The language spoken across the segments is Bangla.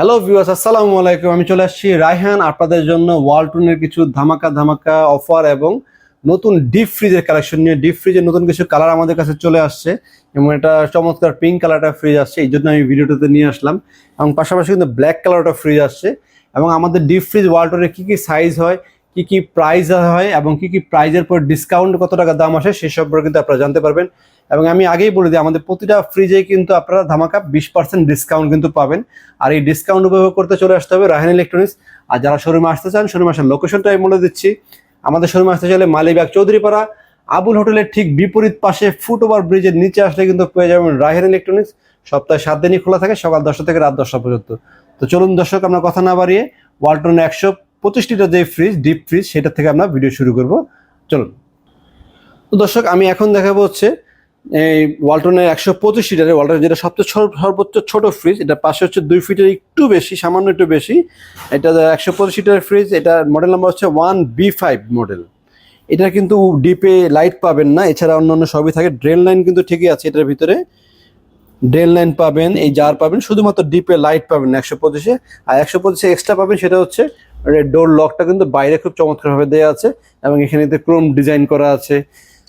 হ্যালো ভিউয়ার্স আসসালামু আলাইকুম। আমি চলে আসছি রায়হান, আপনাদের জন্য ওয়ালটনের কিছু ধামাকা ধামাকা অফার এবং নতুন ডিপ ফ্রিজের কালেকশন নিয়ে। ডিপ ফ্রিজের নতুন কিছু কালার আমাদের কাছে চলে আসছে এবং এটা চমৎকার পিঙ্ক কালারটা ফ্রিজ আসছে, এই জন্য আমি ভিডিওটাতে নিয়ে আসলাম। এবং পাশাপাশি কিন্তু ব্ল্যাক কালারটা ফ্রিজ আসছে। এবং আমাদের ডিপ ফ্রিজ ওয়ালটনের কী কী সাইজ হয় কি কি প্রাইস হয় এবং কি কি প্রাইজের পর ডিসকাউন্ট কত টাকা দাম আসে সেই সম্পর্কে কিন্তু আপনারা জানতে পারবেন। এবং আমি আগেই বলে দিই, আমাদের প্রতিটা ফ্রিজে কিন্তু আপনারা ধামাকা বিশ পার্সেন্ট ডিসকাউন্ট কিন্তু পাবেন। আর এই ডিসকাউন্ট উপভোগ করতে চলে আসতে হবে রাহান ইলেকট্রনিক্স আর যারা শোরুমে আসতে চান, শোরুমে আসার লোকেশনটা আমি বলে দিচ্ছি। আমাদের শোরুমে আসতে চাইলে মালিবাগ চৌধুরীপাড়া, আবুল হোটেলের ঠিক বিপরীত পাশে ফুট ওভার ব্রিজের নিচে আসলে কিন্তু পেয়ে যাবেন রাহেন ইলেকট্রনিক্স সপ্তাহে সাত দিনই খোলা থাকে, সকাল দশটা থেকে রাত দশটা পর্যন্ত। তো চলুন দর্শক, আমরা কথা না বাড়িয়ে ওয়ালটন একশো পঁচিশ লিটার যে ফ্রিজ ডিপ ফ্রিজ সেটা থেকে আমরা ভিডিও শুরু করব। চলুন। তো দর্শক, আমি এখন দেখাবো হচ্ছে এই ওয়ালটনের একশো পঁচিশ লিটারের ওয়ালটনের যেটা সবচেয়ে সর্বোচ্চ ছোট ফ্রিজ এটা পাশে হচ্ছে দুই ফিটের একটু বেশি, সামান্য একটু বেশি। এটা একশো পঁচিশ লিটারের ফ্রিজ এটা মডেল নাম্বার হচ্ছে ওয়ান বি ফাইভ মডেল এটা কিন্তু ডিপে লাইট পাবেন না, এছাড়া অন্যান্য সবই থাকে। ড্রেন লাইন কিন্তু ঠিকই আছে এটার ভিতরে। ড্রেন লাইন পাবেন, এই জার পাবেন, শুধুমাত্র ডিপে লাইট পাবেন একশো পঁচিশে। আর একশো পঁচিশে এক্সট্রা পাবেন, সেটা হচ্ছে ডোর লকটা কিন্তু বাইরে খুব চমৎকারভাবে দেওয়া আছে এবং এখানে ক্রোম ডিজাইন করা আছে।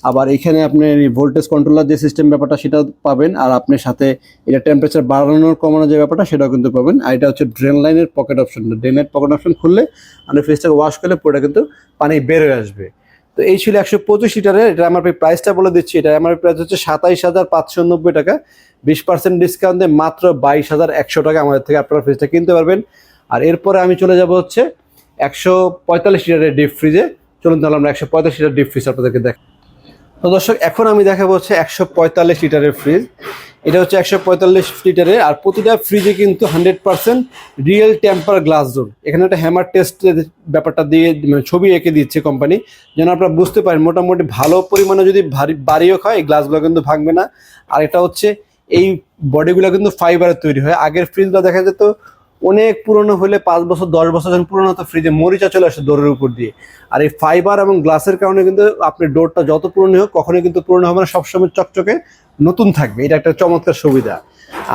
আবার এখানে আপনি ভোল্টেজ কন্ট্রোলার যে সিস্টেম ব্যাপারটা সেটা পাবেন, আর আপনার সাথে এটা টেম্পারেচার বাড়ানোর কমানোর যে ব্যাপারটা সেটাও কিন্তু পাবেন। আর এটা হচ্ছে ড্রেন লাইনের pocket option drain line pocket option খুললে আপনি ফ্রিজটাকে ওয়াশ করলে পুরোটা কিন্তু পানি বের হয়ে আসবে। তো এই ছিল একশো পঁচিশ লিটারের এটা আমার প্রাইসটা বলে দিচ্ছি। এটা আমার প্রাইস হচ্ছে সাতাইশ হাজার পাঁচশো নব্বই টাকা। বিশ পার্সেন্ট ডিসকাউন্ট মাত্র বাইশ হাজার একশো টাকা আমাদের থেকে আপনারা ফ্রিজটা কিনতে পারবেন। আর এরপরে আমি চলে যাব হচ্ছে একশো পঁয়তাল্লিশ লিটারের ডিপ ফ্রিজে চলুন তাহলে আমরা একশো পঁয়তাল্লিশ লিটার ডিপ ফ্রিজ আপনাদেরকে দেখ তো দর্শক, এখন আমি দেখাবো হচ্ছে একশো পঁয়তাল্লিশ লিটারের ফ্রিজ এটা হচ্ছে একশো পঁয়তাল্লিশ লিটারের, আর প্রতিটা ফ্রিজে কিন্তু hundred percent real temper glass door এখানে একটা হ্যামার টেস্টের ব্যাপারটা দিয়ে মানে ছবি এঁকে দিচ্ছে কোম্পানি যেন আপনারা বুঝতে পারেন, মোটামুটি ভালো পরিমাণে যদি ভারী বাড়িও হয়, এই গ্লাসগুলো কিন্তু ভাঙবে না। আর এটা হচ্ছে এই বডিগুলো কিন্তু ফাইবারের তৈরি হয়। আগের ফ্রিজগুলো দেখা যেত অনেক পুরনো হলে পাঁচ বছর, দশ বছর যখন পুরনো হতো ফ্রিজে মরিচা চলে আসে ডোরের উপর দিয়ে। আর এই ফাইবার এবং গ্লাসের কারণে কিন্তু আপনি ডোরটা যত পুরনো হোক, কখনোই কিন্তু পুরনো হবে না, সবসময় চকচকে নতুন থাকবে। এটা একটা চমৎকার সুবিধা।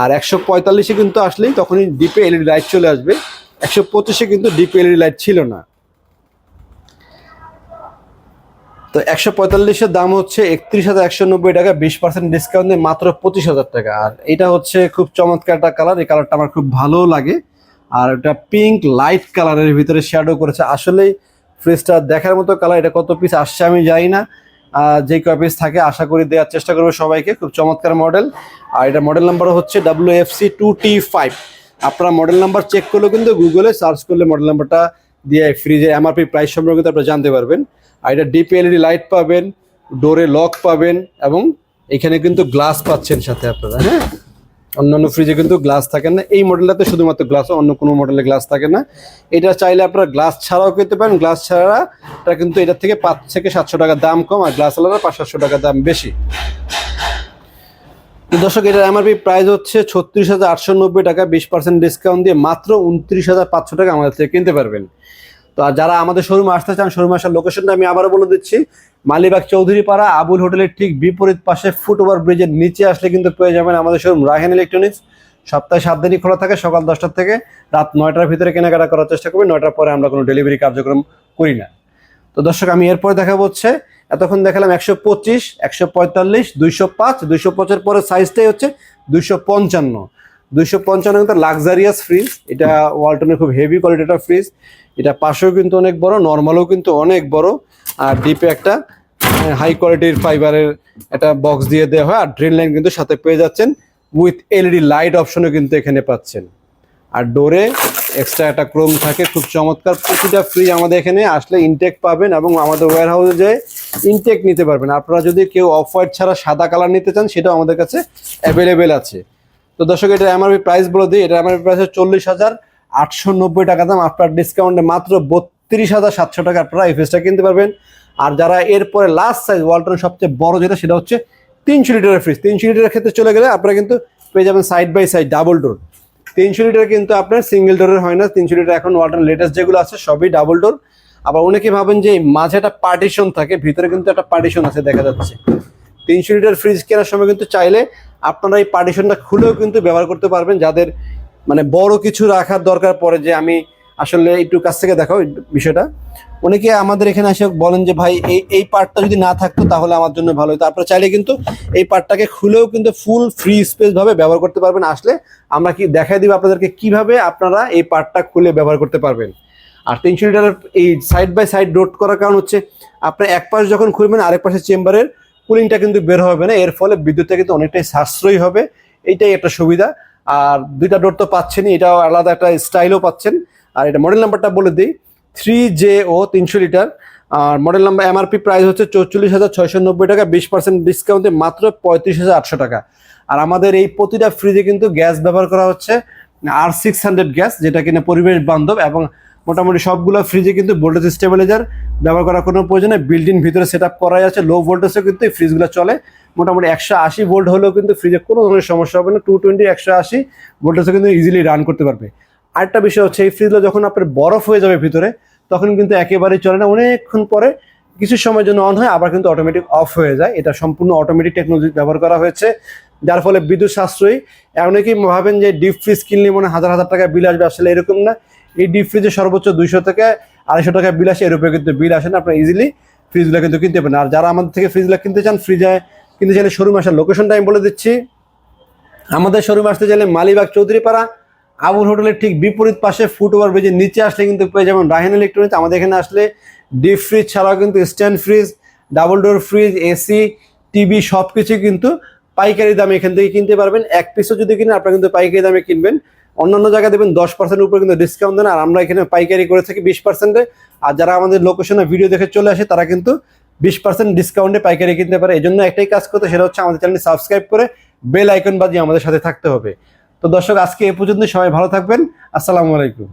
আর একশো পঁয়তাল্লিশে কিন্তু আসলেই তখনই ডিপে এলইডি লাইট চলে আসবে। একশো পঁচিশে কিন্তু ডিপে এলইডি লাইট ছিল না। তো একশো পঁয়তাল্লিশের দাম হচ্ছে একত্রিশ হাজার একশো নব্বই টাকা, বিশ পার্সেন্ট ডিসকাউন্ট দিয়ে মাত্র পঁচিশ হাজার টাকা। আর এটা হচ্ছে খুব চমৎকার একটা কালার এই কালারটা আমার খুব ভালো লাগে। আর এটা পিঙ্ক লাইট কালারের ভিতরে শ্যাডো করেছে। আসলেই ফ্রিজটা দেখার মতো কালার এটা কত পিস আসছে আমি জানি না। যে কয় পিস থাকে, আশা করি দেওয়ার চেষ্টা করব সবাইকে। খুব চমৎকার মডেল আর এটা মডেল নাম্বার হচ্ছে W F C two T five আপনারা মডেল নাম্বার চেক করলেও কিন্তু গুগলে সার্চ করলে মডেল নাম্বারটা দিয়ে ফ্রিজে এমআরপি প্রাইস সম্পর্কে আপনারা জানতে পারবেন। আর এটা ডিপ এলইডি লাইট পাবেন ডোরে লক পাবেন এবং এখানে কিন্তু গ্লাস পাচ্ছেন সাথে আপনারা হ্যাঁ? অন্যান্য ফ্রিজে কিন্তু গ্লাস থাকে না। এই মডেলটাতে শুধুমাত্র গ্লাস অন্য কোনো মডেলে গ্লাস থাকে না। এটা চাইলে আপনারা গ্লাস ছাড়াও কিনতে পারেন। গ্লাস ছাড়া এটা কিন্তু এটার থেকে পাঁচ থেকে সাতশো টাকা দাম কম, আর গ্লাস আলাদা পাঁচ সাতশো টাকা দাম বেশি। দর্শক, এটার এমআরপি প্রাইস হচ্ছে ছত্রিশ হাজার আটশো নব্বই টাকা। বিশ পার্সেন্ট ডিসকাউন্ট দিয়ে মাত্র উনত্রিশ হাজার পাঁচশো টাকা আমাদের থেকে কিনতে পারবেন। তো যারা আমাদের শোরুমে আসতে চান শোরুমে আসার লোকেশনটা আমি আবারও বলে দিচ্ছি। মালিবাগ চৌধুরী পাড়া আবুল হোটেলের ঠিক বিপরীত পাশে ফুট ওভার ব্রিজের নিচে আসলে কিন্তু পেয়ে যাবেন আমাদের শোরুম রাহেন ইলেকট্রনিক্স। সপ্তাহে সাত দিনই খোলা থাকে, সকাল দশটার থেকে রাত নয়টার ভিতরে কেনাকাটা করার চেষ্টা করবেন, নয়টার পরে আমরা কোনো ডেলিভারি কার্যক্রম করি না। তো দর্শক, আমি এরপরে দেখা হচ্ছে, এতক্ষণ দেখালাম একশো পঁচিশ, একশো পঁয়তাল্লিশ, দুইশো পাঁচ, দুইশো পাঁচের পরে সাইজটাই হচ্ছে দুইশো পঞ্চান্ন। দুইশো পঞ্চান্ন কিন্তু লাক্সারিয়াস ফ্রিজ এটা ওয়ালটনের খুব হেভি কোয়ালিটিটা ফ্রিজ এটা পাশেও কিন্তু অনেক বড় নর্মালও কিন্তু অনেক বড়। আর ডিপে একটা হাই কোয়ালিটির ফাইবারের একটা বক্স দিয়ে দেওয়া হয়। আর ড্রেন লাইন কিন্তু সাথে পেয়ে যাচ্ছেন। উইথ এলইডি লাইট অপশনও কিন্তু এখানে পাচ্ছেন। আর ডোরে এক্সট্রা একটা ক্রোম থাকে। খুব চমৎকার। প্রতিটা ফ্রিজ আমাদের এখানে আসলে ইনটেক পাবেন এবং আমাদের ওয়ার হাউসে যে ইনটেক নিতে পারবেন। আপনারা যদি কেউ অফ হোয়াইট ছাড়া সাদা কালার নিতে চান, সেটাও আমাদের কাছে অ্যাভেলেবেল আছে। তো দর্শক, এটা এমআরপি প্রাইস বলে দিই। এটা এমআরপি প্রাইস চল্লিশ হাজার আটশো নব্বই টাকা দাম। আপনার ডিসকাউন্টে মাত্র বত্রিশ হাজার সাতশো টাকা আপনারা এই ফ্রিজটা কিনতে পারবেন। আর যারা এরপরে লাস্ট সাইজ ওয়ালটনের সবচেয়ে বড় যেটা, সেটা হচ্ছে তিনশো লিটারের ফ্রিজ তিনশো লিটারের ক্ষেত্রে চলে গেলে আপনারা কিন্তু পেয়ে যাবেন side by side double door তিনশো লিটার কিন্তু আপনার সিঙ্গেল ডোরের হয় না। তিনশো লিটার এখন ওয়ালটন লেটেস্ট যেগুলো আছে, সবই ডাবল ডোর আবার অনেকে ভাবেন যে মাঝে একটা পার্টিশন থাকে, ভিতরে কিন্তু একটা পার্টিশন আছে, দেখা যাচ্ছে। তিনশো লিটার ফ্রিজ কেনার সময় কিন্তু চাইলে আপনারা এই পার্টিশনটা খুলেও কিন্তু ব্যবহার করতে পারবেন। যাদের মানে বড় কিছু রাখার দরকার পড়ে যে আমি আসলে একটু কাছ থেকে এই বিষয়টা। অনেকে আমাদের এখানে এসে বলেন যে, ভাই, এই এই পার্টটা যদি না থাকতো তাহলে আমার জন্য ভালো হতো। আপনারা চাইলে কিন্তু এই পার্টটাকে খুলেও কিন্তু ফুল ফ্রি স্পেস ভাবে ব্যবহার করতে পারবেন। আসলে আমরা কি দেখাই দিব আপনাদেরকে কীভাবে আপনারা এই পার্টটা খুলে ব্যবহার করতে পারবেন। আর তিনশো লিটারের এই সাইড বাই সাইড ডোট করার কারণ হচ্ছে, আপনার এক পাশ যখন খুলবেন, আরেক পাশে চেম্বারের কুলিংটা কিন্তু বের হবে না, এর ফলে বিদ্যুৎটা কিন্তু অনেকটাই সাশ্রয়ী হবে, এইটাই একটা সুবিধা। আর দুইটা ডোর তো পাচ্ছেনই, এটাও আলাদা একটা স্টাইলও পাচ্ছেন। আর এটা মডেল নাম্বারটা বলে দিই থ্রি জে ও তিনশো লিটার আর মডেল নাম্বার এমআরপি প্রাইস হচ্ছে চৌচল্লিশ হাজার ছয়শো নব্বই টাকা, বিশ পার্সেন্ট ডিসকাউন্টে মাত্র পঁয়ত্রিশ হাজার আটশো টাকা। আর আমাদের এই প্রতিটা ফ্রিজে কিন্তু গ্যাস ব্যবহার করা হচ্ছে আর সিক্স হান্ড্রেড গ্যাস যেটা কিনা পরিবেশ বান্ধব এবং মোটামুটি সবগুলো ফ্রিজে কিন্তু ভোল্টেজ স্টেবিলাইজার ব্যবহার করার কোনো প্রয়োজন নেই। বিল্ডিং ভিতরে সেট আপ করাই আছে। লো ভোল্টেজে কিন্তু এই ফ্রিজগুলো চলে। মোটামুটি একশো আশি ভোল্ট হলেও কিন্তু ফ্রিজে কোনো ধরনের সমস্যা হবে না। টু টোয়েন্টি একশো আশি ভোল্টেজে কিন্তু ইজিলি রান করতে পারবে। আরেকটা বিষয় হচ্ছে, এই ফ্রিজগুলো যখন আপনার বরফ হয়ে যাবে ভিতরে, তখন কিন্তু একেবারেই চলে না। অনেকক্ষণ পরে কিছু সময়ের জন্য অন হয়, আবার কিন্তু অটোমেটিক অফ হয়ে যায়। এটা সম্পূর্ণ অটোমেটিক টেকনোলজি ব্যবহার করা হয়েছে। যার ফলে বিদ্যুৎ সাশ্রয়ী। অনেকেই ভাবেন যে ডিপ ফ্রিজ কিনলে মনে হাজার হাজার টাকা বিল আসবে, আসলে এরকম না। এই ডিপ ফ্রিজে সর্বোচ্চ দুইশো থেকে আড়াইশো টাকা বিল আসে এর উপরে কিন্তু বিল আসে না, আপনার ইজিলি ফ্রিজগুলো কিন্তু কিনতে পারেন। আর যারা আমাদের থেকে ফ্রিজগুলো কিনতে চান ফ্রিজে কিনতে চাইলে শোরুম আসার লোকেশনটা আমি বলে দিচ্ছি। আমাদের শোরুম আসতে চাইলে মালিবাগ চৌধুরীপাড়া, আবুল হোটেলের ঠিক বিপরীত পাশে ফুট ওভার ব্রিজের নিচে আসলে কিন্তু পেয়ে যাবেন রাহিন ইলেকট্রনিক্স আমাদের এখানে আসলে ডিপ ফ্রিজ ছাড়াও কিন্তু stand fridge double door fridge AC TV সব কিছু কিন্তু পাইকারি দামে এখান থেকে কিনতে পারবেন। এক পিসও যদি কিনেন, আপনারা কিন্তু পাইকারি দামে কিনবেন। অন্যান্য জায়গায় দেবেন দশ পার্সেন্ট উপরে কিন্তু ডিসকাউন্ট দেন আর আমরা এখানে পাইকারি করে থাকি বিশ পার্সেন্টে আর যারা আমাদের লোকেশনে ভিডিও দেখে চলে আসে, তারা কিন্তু বিশ পার্সেন্ট ডিসকাউন্টে পাইকারি কিনতে পারে। এই জন্য একটাই কাজ করতে, সেটা হচ্ছে আমাদের চ্যানেলটি সাবস্ক্রাইব করে বেল আইকন বাজিয়ে আমাদের সাথে থাকতে হবে। তো দর্শক, আজকে এ পর্যন্ত সবাই ভালো থাকবেন। আসসালামু আলাইকুম।